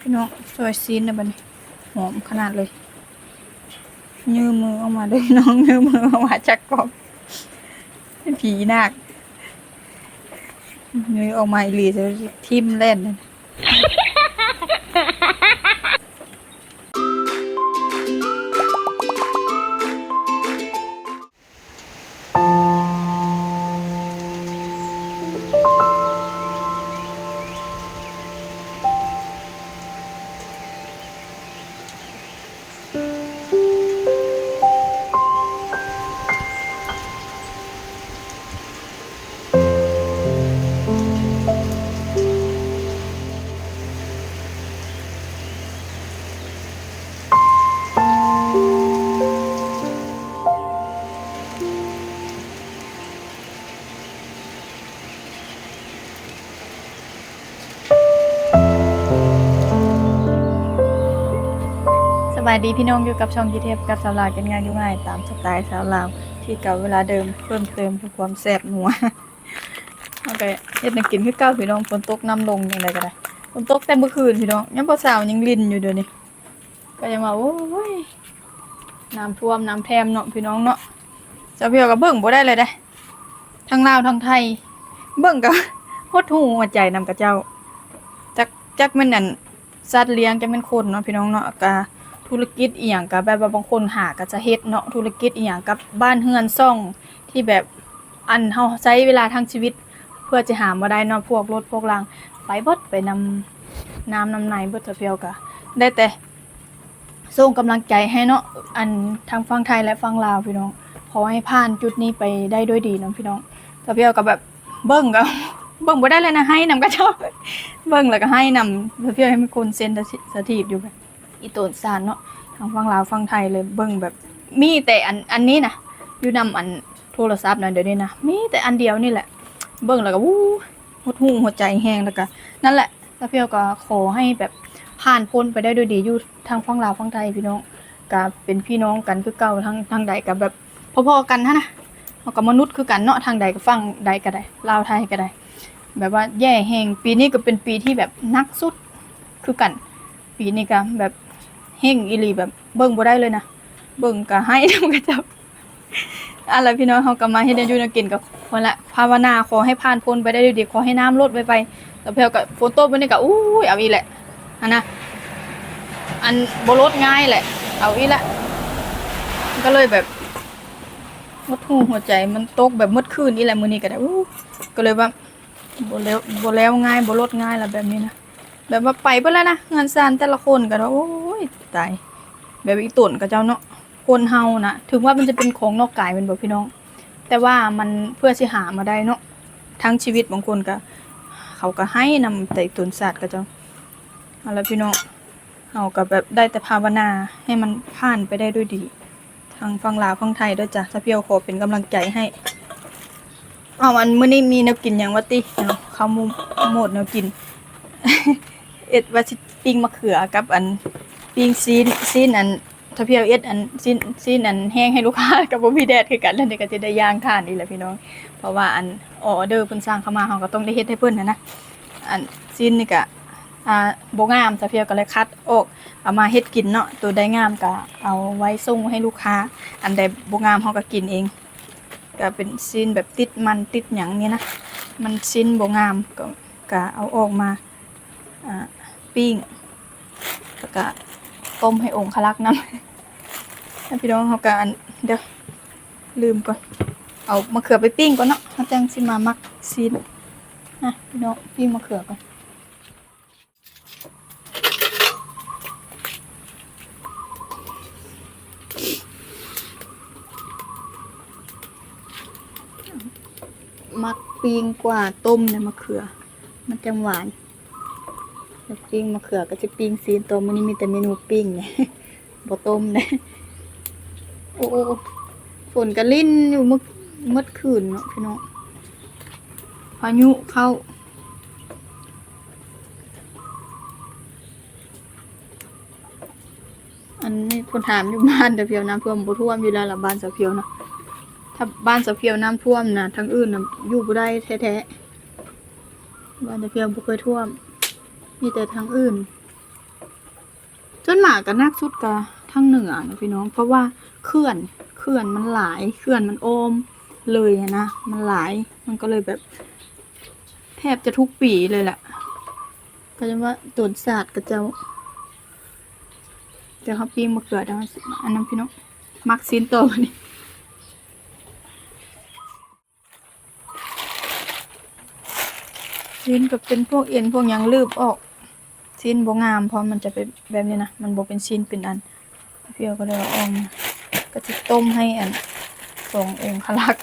พี่น้องซอยซีนนะบัดนี้หอมขนาดเลยยืมมือออกมาด้วยน้องยืมมือออกมาจากกล่องผีนาคยืมออกมาอีหลีจะทิมเล่นนั่น บายดีพี่น้องอยู่กับช่องยีเทปกับสาวลาวกันงานยู่ง่ายตามสไตล์สาวลาวที่เก่าเวลาเดิมเพิ่มเติมเพื่อความแซ่บนัวโอเคเฮ็ดนังกินคือเก่าพี่น้องฝนตกน้ำลงยังไงก็ได้ฝนตกแต่เมื่อคืนพี่น้องยังพอสาวยังลินอยู่เดี๋ยวนี้ก็ยังว่าโอ้ยน้ำท่วมน้ำแทมเนาะพี่น้องเนาะจะเพียวกับเบิ่งบ่ได้เลยได้ทั้งลาวทั้งไทย เบิ่งกับฮดหูหัวใจนำกับเจ้าจักจักแม่นนั่นสัตว์เลี้ยงจักแม่นคนเนาะพี่น้องเนาะกะ ธุรกิจอีหยังกะแบบว่าบางคนหาก็จะเฮ็ดเนาะธุรกิจอีหยังกับบ้านเฮือนซ่องที่แบบอันเฮาใช้เวลาทั้งชีวิต เพื่อจะหามาได้เนาะพวกรถพวกรางไปบดไปนำน้ำนำในเบิดเถอะเพียวกะได้แต่ส่งกำลังใจให้เนาะอันทางฝั่งไทยและฝั่งลาวพี่น้องขอให้ผ่านจุดนี้ไปได้ด้วยดีเนาะพี่น้องแต่เพียวก็แบบเบิ่งก็เบิ่งบ่ได้เลยนะให้นำก็ชอบเบิ่งแล้วก็ให้นำเพื่อให้มีคนเซ็นสถีบอยู่แบบ อีโตนซานเนาะทางฝั่งลาวฝั่งไทยเลยเบิ่งแบบมีแต่อันอันนี้นะอยู่นำอันโทรศัพท์นะเดี๋ยวนี้นะมีแต่อันเดียวนี่แหละ เบิ่งแล้วก็วู้หดหูหัวใจแห้งแล้วก็นั่นแหละแล้วเพียวก็ขอให้แบบผ่านพ้นไปได้ด้วยดีอยู่ทางฝั่งลาวฝั่งไทยพี่น้องก็เป็นพี่น้องกันคือเก่าทางทางใดกับแบบพอๆกันนะนะเราก็มนุษย์คือกันเนาะทางใดก็ฝั่งใดก็ได้ลาวไทยก็ได้ แบบว่าแย่แหงปีนี้ก็เป็นปีที่แบบนักสุดคือกัน ปีนี้ก็แบบ เฮงอีหลีแบบเบิ่งบ่ได้เลยนะเบิ่งก็ให้นำกระจับอะไรพี่น้องเฮาก็มาเฮ็ดให้อยู่นกินกับคนละภาวนาขอให้ผ่านพ้นไปได้ด้วยดีขอให้น้ำลดไปไปแล้วเพียวก็ฝนตกไปนี่ก็อู้ยเอาอีแหละอันนะอันบ่ลดง่ายแหละ เอาอีละก็เลยแบบหดหูหัวใจมันตกแบบมดคืนนี่แหละมื้อนี้ก็ได้อู้ก็เลยว่าบ่แล้วบ่แล้วง่ายบ่ลดง่ายละแบบนี้นะแบบว่าไปเบิ่แล้วนะงานซานแต่ละคนก็ว่าโอ้ ยตายแบบอีตุ่นกับเจ้าเนาะคนเฮานะถึงว่ามันจะเป็นของนอกกายเป็นบ่พี่น้อง แต่ว่ามันเพื่อสิหามาได้เนาะทั้งชีวิตบางคนก็เขาก็ให้นำแต่ตุ่นศาสตร์กับเจ้าเอาละพี่น้องเฮาก็แบบได้แต่ภาวนาให้มันผ่านไปได้ด้วยดี ทางฝั่งลาฟังไทยด้วยจ้ะถ้าเพียวขอเป็นกำลังใจให้เอาวันมื้อนี้มีแนวกินหยังวะติเนาะข้าวหมูหมดแนวกิน เอ็ดว่าสิปิ้งมะเขือกับอัน ปิ้งซีนซีนอันถ้าเพียวเอ็ดอันซีนซีนอันแห้งให้ลูกค้ากับบ่มีแดดคือกันแล้วเดี๋ยวก็จะได้ย่างทานนี่แหละพี่น้อง เพราะว่าอันออเดอร์เพิ่นสร้างเข้ามาเฮาก็ต้องได้เฮ็ดให้เพิ่นนะนะอันซีนนี่ก็อ่าบ่งามถ้าเพียวก็เลยคัดออกเอามาเฮ็ดกินเนาะตัวใดงามก็เอาไว้ส่งให้ลูกค้า อันใดบ่งามเฮาก็กินเองก็เป็นซีนแบบติดมันติดหยังนี่นะมันซีนบ่งามก็ก็เอาออกมาอ่าปิ้งแล้วก็ ต้มให้องค์คลักน้ำแล้พี่น้องเขาก็อันเดี๋ยวลืมก่อน เอามะเขือไปปิ้งก่อนเนาะเขาแจังสิมามักซีนนะพี่น้องปิ้งมะเขือก่อนมักปิ้งกว่าต้มเนี่ยมะเขือ มันจังหวาน ปิ้งมะเขือก็จะปิ้งซีนต้มมันนี้มีแต่เมนูปิ้งเนี่ยบ่ต้มเนี่ยโอ้โฝนก็ลิ่นอยู่เมื่อเมื่อคืนเนาะพี่น้องพายุเข้าอันนี้คนถามอยู่บ้านแต่เพียวน้ำท่วมบ่ท่วมอยู่แล้วล่ะบ้านสาวเพียวเนาะถ้าบ้านสะเพียวน้ำท่วมนะทั้งอื่นนะอยู่บ่ได้แท้ๆบ้านสะเพียวบ่เคยท่วม มีแต่ทางอื่นส่วนมากก็นักสุดก็ทางเหนือนะพี่น้อง เพราะว่าเขื่อนเขื่อนมันหลายเขื่อนมันโอมเลยนะมันหลายมันก็เลยแบบ แทบจะทุกปีเลยแหละก็จะว่าตนศาสตร์ก็จะจะเขาปิ้งมะเขือดังอันนั้นพี่น้องมักซินโตนี่ซินก็เป็นพวกเอ็นพวกยังลืบออก ชิ้นบงามเพราะมันจะเป็นแบบนี้นะมันบเป็นชิ้นเป็นอันเพียวก็เลยเอาออกมก็จะต้มให้อันสององค์คลัก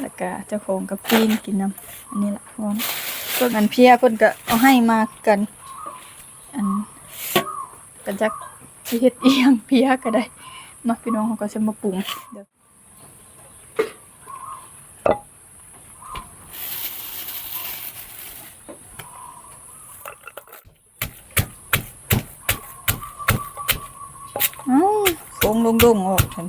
แล้วก็เจ้าของกับปีนกินน้ำอันนี้ละพร้อมส่วนอันเพียเพิ่นก็เอาให้มากัน อันก็จักสิเฮ็ดเอียงเพียก็ได้มาพี่น้องเขาก็จะมาปรุงเดี๋ยวอ้าว โค้งลงๆออกทัน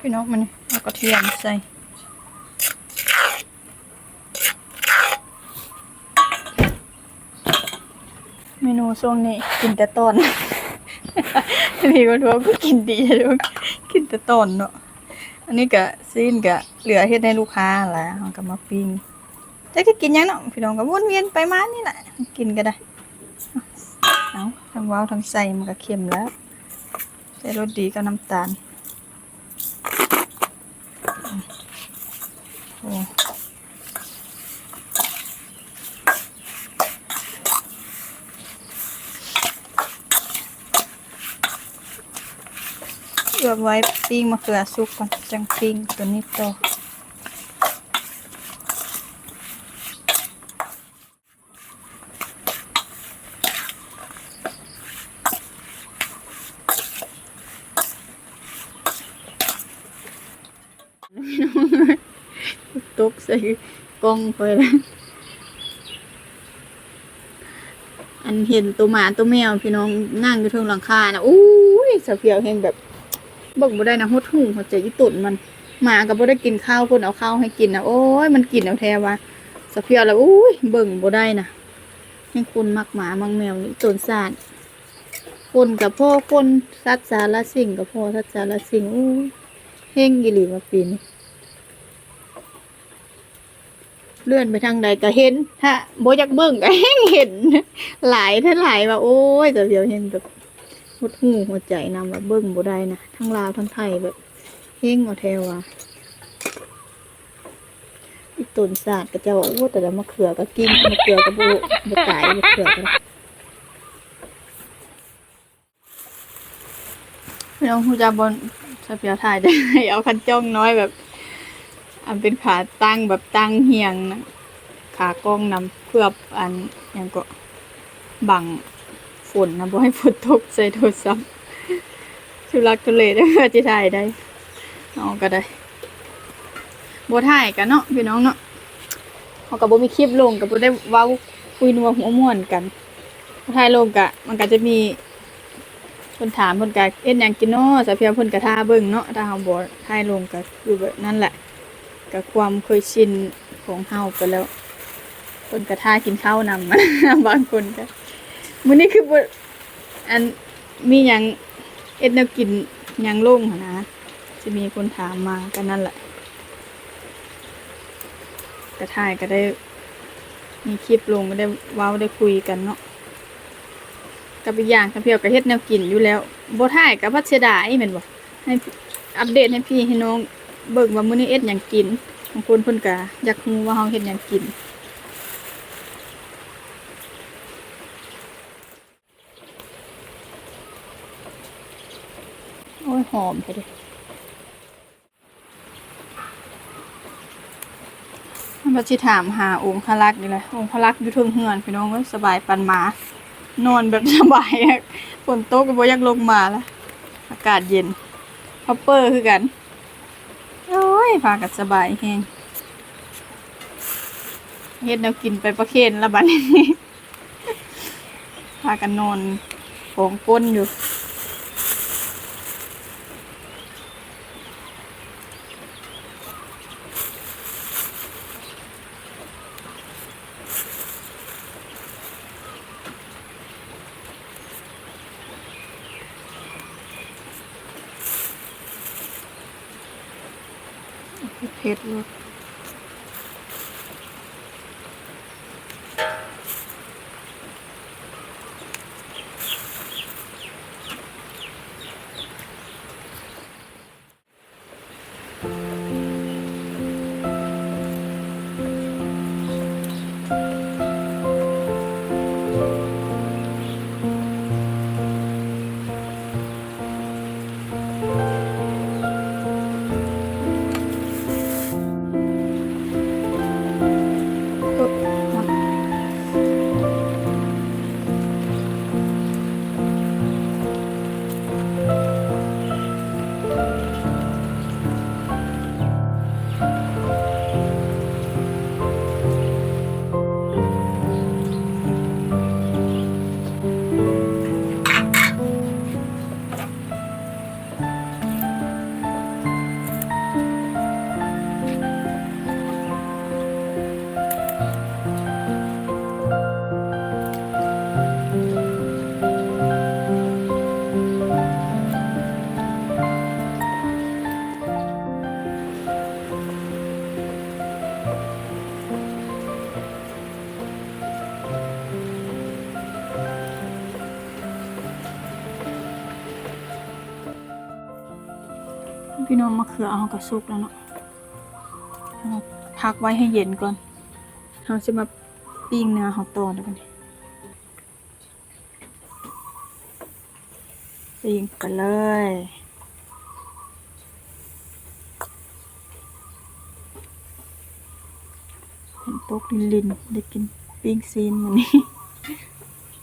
พี่น้องมันเอากระเทียมใส่ เมนู ช่วงนี้กินแต่ตอนมีคนบอกก็กินดีเลยกินแต่ตอนเนาะอันนี้ก็ซีนก็เหลือเฮ็ดให้ลูกค้าแหละเอาก็มาปิ้งจะก็กินยังเนาะพี่น้องก็วนเวียนไปมานี่แหละกินก็ได้เอาทั้งว้าวทั้งใส่มันก็เค็มแล้วใส่รสดีกับน้ำตาลโอ้ เอือไว้ปิ้งมะเขือสุกก่อนจังปิ้งตัวนี้ต่อตกใส่กองไปแล้วอันเห็นตัวหมาตัวแมวพี่น้องนั่งอยู่เทิงหลังคานะอู้ยสะเพียวแห่งแบบ เบิ่งบ่ได้นะหดหูหัวใจยี่ตุ่นมันหมาก็บ่ได้กินข้าวคนเอาข้าวให้กินนะโอ้ยมันกินเอาแท้ว่าสะเพียวแล้วอู้ยเบิ่งบ่ได้นะให้คนมักหมามักแมวนี่ตนสารคนกับพ่อคนสัตว์สารสิ่งกับพ่อสัตว์สารสิ่งอู้เฮงอีหลีว่าปีนเลื่อนไปทางใดก็เห็นถ้าโบอยากเบิ่งก็แห้งเห็น หลายถ้าหลายว่าโอ้ยแต่เดียวเห็นแบบ หดหูหัวใจนำว่าเบิ่งบ่ได้นะทั้งลาวทั้งไทยแบบเฮงเอาแทวว่าอีต้นศาสตร์ก็จะว่าโอ้แต่ละมะเขือก็กินมะเขือก็บ่บ่ตายมะเขือก็พี่น้องฮู้จักบนสเปียวถ่ายได้เอาคันจ้องน้อยแบบอันเป็นขาตั้งแบบตั้งเฮียงนะขากล้องนำเพื่ออันอย่างก็บัง ฝนนะบ่ให้ฝนตกใส่โทรศัพท์ชุลักทุเลได้เพื่อจะถ่ายได้เอาก็ได้บ่ถ่ายกันเนาะพี่น้องเนาะเขาก็บ่มีคลิปลงก็บ่ได้เว้าคุยนัวหัวม่วนกันบ่ถ่ายลงก็มันก็จะมีคนถามเพิ่นก็เอ็ดหยังกินเนาะสะเพียงเพิ่นก็ท่าเบิ่งเนาะถ้าเฮาบ่ถ่ายลงก็คือแบบนั่นแหละกับความเคยชินของเฮาไปแล้วคนกระท่ากินข้าวนำ บางคนก็ มื้อนี้คือบ่อันมีหยังเอ็ดแนวกินหยังโล่งหั้นนะจะมีคนถามมาก็นั่นแหละกระท่ายก็ได้ มีคลิปลงก็ได้ว้าได้คุยกันเนาะกับอีกอย่างกับเพียวกับเฮ็ดแนวกินอยู่แล้วบ่ถ่ายกับพัชดายแม่นบ่ให้อัปเดตให้พี่ให้น้องเบิ่งว่ามื้อนี้เอ็ดหยังกินบางคนเพิ่นก็อยากรู้ว่าเฮาเฮ็ดหยังกิน โอ้ย หอมไปดิมันก็สิถามหาองค์พระลักษณ์นี่แหละองค์พระลักษณ์อยู่เทิงเฮือนพี่น้องเอ้ยสบายปันหมา นอนแบบสบายอะฝนตกก็บ่อยากลงมาล้วอากาศเย็นฮอปเปอร์คือกันโอ้ยพากันสบายแฮงเฮ็ดแนวกินไปประเคนละบัดนี้พากันนอนโผงก้นอยู่ พี่น้องมะเขือเอากระซุกแล้วเนาะพักไว้ให้เย็นก่อนเราจะมาปิ้งเนื้อเขาต่อเดี๋ยวกันปิ้งกันเลยเห็นตกลินลินได้กินปิ้งซีนวันนี้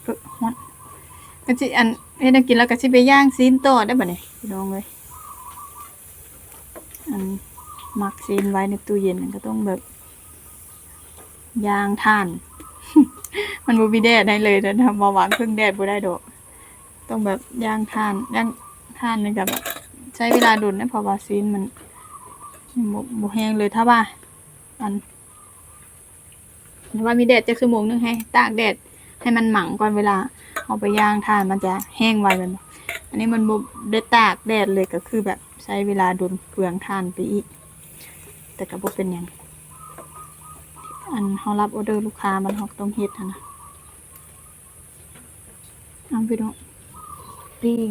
ก็ฮอตก็จิอันให้ได้กินแล้วก็สิไปย่างซีนต่อได้บ่เนี่ยพี่น้องเลย มักซีนไว้ในตู้เย็นมันก็ต้องแบบย่างท่าน มันบ่มีแดดได้เลยแต่ทำมาหวานเพึ่งแดดบ่ได้ดอกต้องแบบย่างท่านย่างท่านนี่ก็แบบใช้เวลาดุนนะเพราะว่าซีนมันบ่บ่แห้งเลยถ้าว่า อันถ้าว่ามีแดดจักชั่วโมงนึงให้ ตากแดดให้มันหมังก่อนเวลา เอาไปย่างท่านมันจะแห้งไวแมันบ่อันนี้มันบ่ได้ตากแดดเลยก็คือแบบ ใช้เวลาโดนเปลืองทานไปอีก แต่กระบ่เป็นยังอันเขารับออเดอร์ลูกค้ามันหอกต้องเฮ็ดนนะเอาไปดูปิ้ง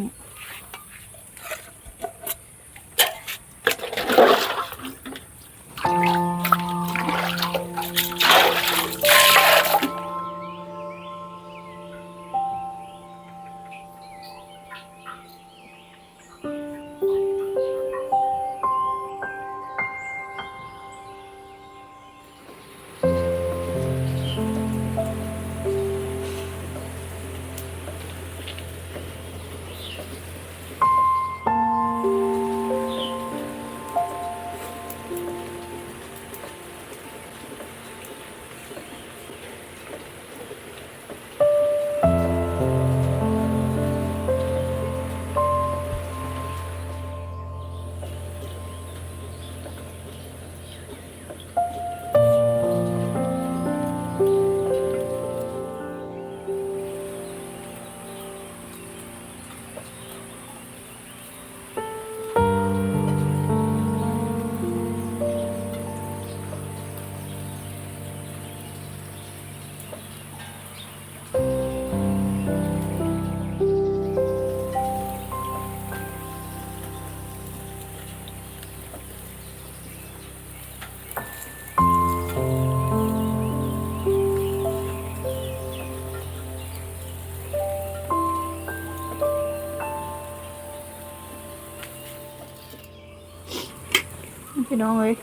ี่น้องเอ้ย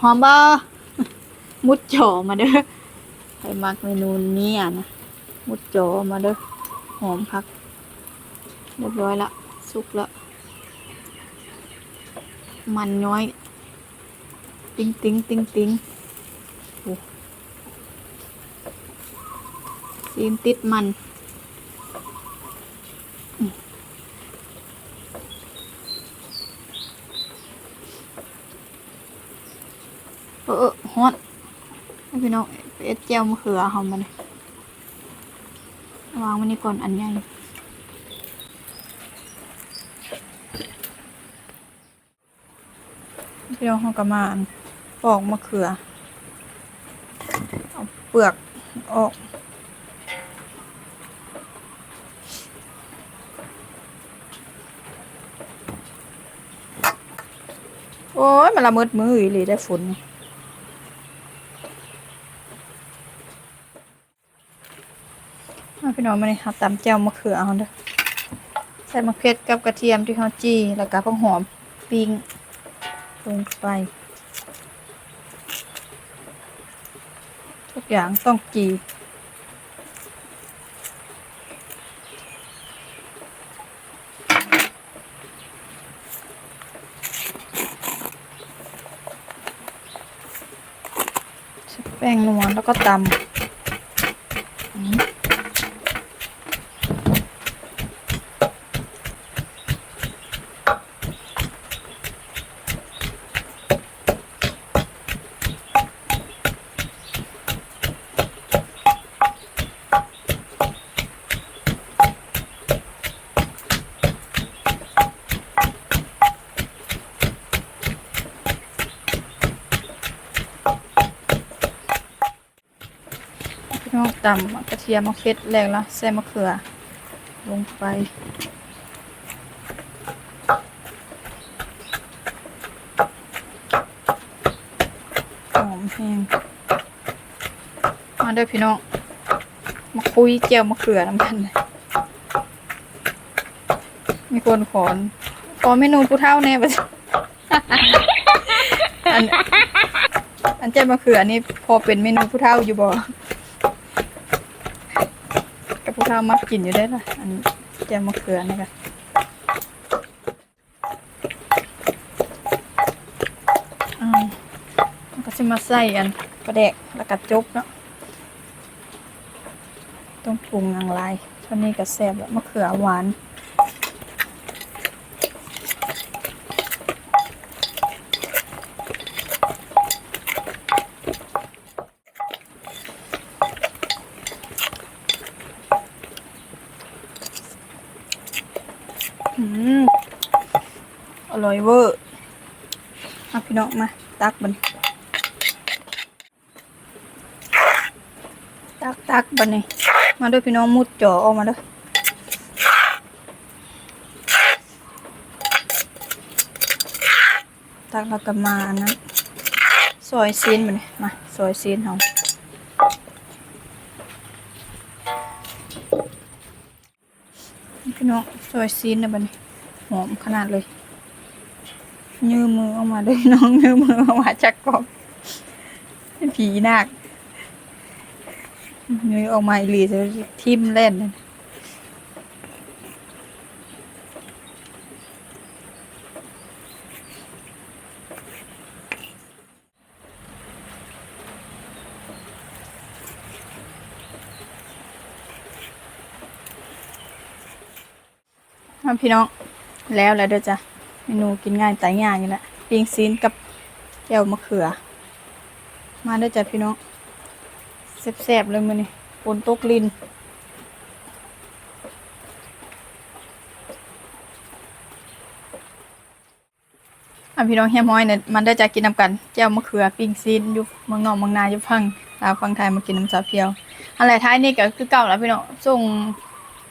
หอมบ่มุดจ่อมาเด้อใครมักเมนูนี้อะนะมุดจ่อมาเด้อหอมพักเรียบร้อยละสุกละมันน้อย ติ้งติ้งติ้งติ้งโอ้ซีนติดมัน เอ็ดเจียวมะเขือหอมมันวางมันนี่ก่อนอันใหญ่พี่น้องเขาก็มาอันปอกมะเขือ เอาเปลือกออกโอ้ยมันละมิดมืออีหลีได้ฝนนี่เอาพี่ น้องมาเลยครับตำแจ่วมะเขือเอาเด้อใส่มะเขือกับกระเทียมที่เขาจี้แล้วก็ผักหอมปิ้งลงไป ทุกอย่างต้องจีแป้งนวลแล้วก็ตำ เทียมมะเขือแรงละใส่มะเขือ ลงไป หอมแห้งมาเด้อพี่น้อง มาคุยเจียวมะเขือน้ำกัน มีคนขอนขอเมนูผู้เท่าแน่ปะอันอันเจียวมะเขือนี่พอเป็นเมนูผู้เท่าอยู่บ่ กับผู้เท่ามักกินอยู่ได้ล่ะ อันเจียวมะเขือนี่ค่ะอ่ามันก็จะมาใส่อันประแดกแล้วก็จบเนาะต้องปรุงนางลายตอนนี้ก็แซ่บแล้วมะเขือหวาน ร่อยเวอร์มาพี่น้องมาตักมันตักตักบันนี่มาด้วยพี่น้องมุดจ่อออกมาเด้วยตักแล้วก็มาอนนั้นซอยซีนบันนี่มาซอยซีนเฮาพี่น้องซอยซีนนะบันนี่หอมขนาดเลย ยืมมือออกมาด้วยน้องยืมมือออกมาจากกล่องผีนาคนี่ออกมาอีหลีจะทิมเล่นนั่นมาพี่น้องแล้วแล้วเด้อจ้ะ เมนูกินง่ายแต่ง่ายอยู่แล้วปิ้งซีนกับแก้วมะเขือ มาเด้จ้ะพี่น้องแซ่บๆเลยมันนี่ฝนตกลินอะพี่น้องเฮียม้อยเนี่ยมันได้จะกินน้ำกันแจ่วมะเขือปิ้งซีนอยู่เมืองนอกเมืองนาอยู่พังลาวฟังไทยมากินน้ำซาเพียวอะไรท้ายนี่ก็คือเก่าแล้วพี่น้องส่ง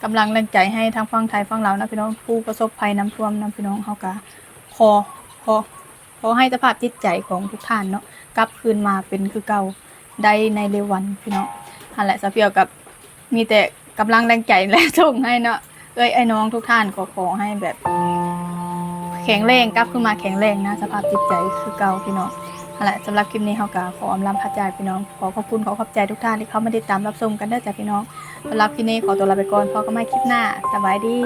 กำลังแรงใจให้ทางฟังไทยฟังลาวนะพี่น้องผู้ประสบภัยน้ำท่วมนะพี่น้องเฮากะขอขอขอให้สภาพจิตใจของทุกท่านเนาะกลับคืนมาเป็นคือเก่าได้ในเร็ววันพี่น้องนั่นแหละสะเพียวกับมีแต่กำลังแรงใจและส่งให้เนาะเอ้ยไอ้น้องทุกท่านก็ขอให้แบบ แข็งแรงกลับขึ้นมาแข็งแรงนะสภาพจิตใจคือเก่าพี่น้อง นั่นแหละสำหรับคลิปนี้เฮาก็ขออำลาพระจ่ายพี่น้อง ขอขอบคุณขอขอบใจทุกท่านที่เข้ามาติดตามรับชมกันเด้อจ้ะพี่น้องสำหรับคลิปนี้ขอตัวลาไปก่อนพอก็ไม่คลิปหน้าสบายดี